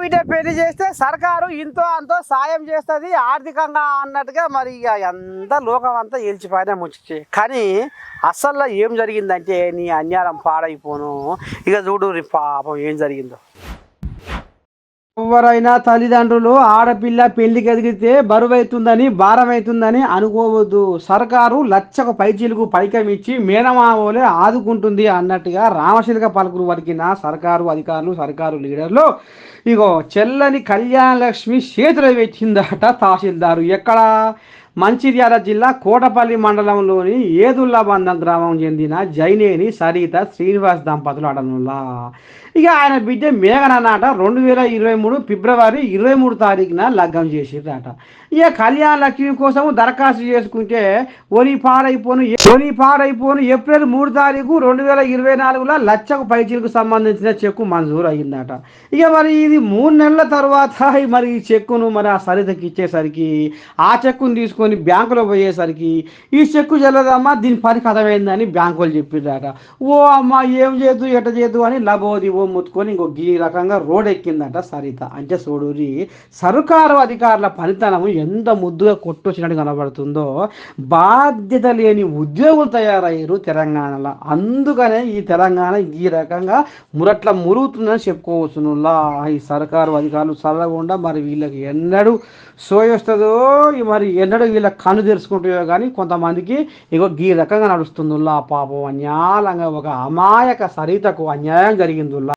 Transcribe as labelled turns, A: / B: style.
A: బిడ్డ పెళ్ళి చేస్తే సర్కారు ఇంతో అంతో సాయం చేస్తుంది ఆర్థికంగా అన్నట్టుగా మరి ఇక ఎంత లోకం అంతా ఏల్చిపోయినా ముచ్చి. కానీ అసల్లో ఏం జరిగిందంటే నీ అన్యాయం పాడైపోను. ఇక చూడు పాపం ఏం జరిగిందో. ఎవరైనా తల్లిదండ్రులు ఆడపిల్ల పెళ్ళికి ఎదిగితే బరువైతుందని అవుతుందని భారం అవుతుందని అనుకోవద్దు. సర్కారు లచ్చకు పైచీలకు పైకం ఇచ్చి మేనమావోలే ఆదుకుంటుంది అన్నట్టుగా రామశిల్క పలుకులు వరికిన సర్కారు అధికారులు సర్కారు లీడర్లు ఇగో చెల్లని కళ్యాణ లక్ష్మి చేతులు పెట్టిందట తహసీల్దారు. ఎక్కడా? మంచిర్యాల జిల్లా కోటపల్లి మండలంలోని ఏదుల్లాబంధం గ్రామం చెందిన జైనేని సరిత శ్రీనివాస్ దంపతులు అడనుల్లా ఇక ఆయన బిడ్డ మేఘననాట రెండు వేల ఇరవై మూడు ఫిబ్రవరి ఇరవై మూడు తారీఖున లగ్గం చేసిర్రట. ఇక కళ్యాణ లక్ష్మి కోసం దరఖాస్తు చేసుకుంటే ఒని పాడైపోను ఒని పాడైపోను ఏప్రిల్ మూడు తారీఖు రెండు వేల ఇరవై నాలుగులో లచ్చకు పైచీలకు సంబంధించిన చెక్కు మంజూరు అయిందట ఇక మరి ఇది మూడు నెలల తర్వాత మరి ఈ చెక్కును మరి ఆ సరితకి ఇచ్చేసరికి ఆ చెక్కును తీసుకుని బ్యాంకులో పోయేసరికి ఈ చెక్కు చెల్లదమ్మా దీని పని కథమైందని బ్యాంకులు చెప్పిందట ఓ అమ్మ ఏం చేయదు ఎట చేయదు అని లబోది ఓ ముత్తుకొని ఇంకో ఈ రకంగా రోడ్ ఎక్కిందట సరిత. అంటే చూడూరి సర్కారు అధికారుల పనితనము ఎంత ముద్దుగా కొట్టొచ్చినట్టు కనబడుతుందో బాధ్యత లేని ఉద్యోగులు తయారయ్యారు తెలంగాణలో. అందుకనే ఈ తెలంగాణ ఈ రకంగా మురట్ల మురుగుతుందని చెప్పుకోవచ్చును ఈ సర్కారు అధికారులు చల్లకుండా మరి వీళ్ళకి ఎన్నడూ సోయొస్తుందో మరి ఎన్నడూ వీళ్ళ కన్ను తెరుచుకుంటాయో కానీ కొంతమందికి ఇగో ఈ రకంగా నడుస్తుందిలా పాపం అన్యాలంగా ఒక అమాయక సరితకు అన్యాయం జరిగిందిలా